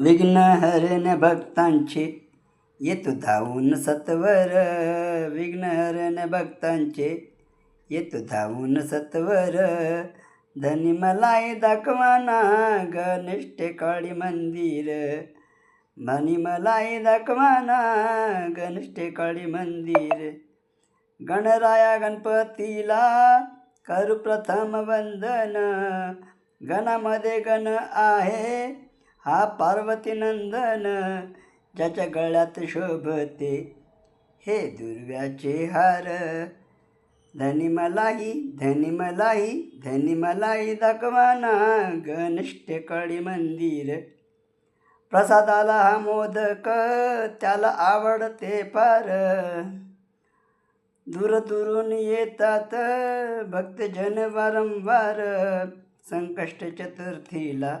विघ्न हरण भक्तांचे येतो धावून सत्वर. विघ्न हरण भक्तांचे येतो धावून सत्वर. धनी मलाय दाखवाना गणेष्ठे काळी मंदिर. धनी मलाय दाखवाना गणेष्ठे काळी मंदिर. गणराया गणपतीला करू प्रथम वंदन. गणामध्ये गण आहे हा पार्वती नंदन ज्याच्या गळ्यात शोभते. हे दुर्व्याचे हार धनी मलाही धनी मलाही धनी मलाही दाखवाना गणेष्ठे कळी मंदिर प्रसादाला हा मोदक त्याला आवडते फार. दूर दुरून येतात भक्तजन वारंवार संकष्ट चतुर्थीला.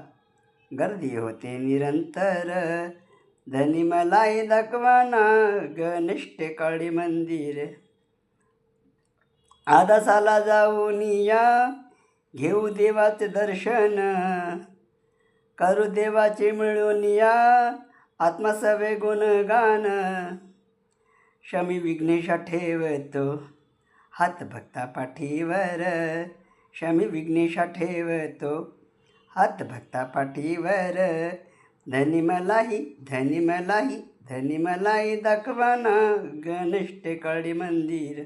गर्दी होते निरंतर. धनी मलाई दाखवाना गनिष्ठ काळी मंदिर. आदासाला जाऊन या घेऊ देवाचे दर्शन. करू देवाचे मिळून या आत्मसवे गुणगान. शमी विघ्नेशा ठेवतो हात भक्ता पाठीवर शमी विघ्नेशा ठेवतो हात भक्ता पाठीवर धनी मलाही धनी मलाही धनी मलाही दाखवाना गणेश टेकाळी मंदिर।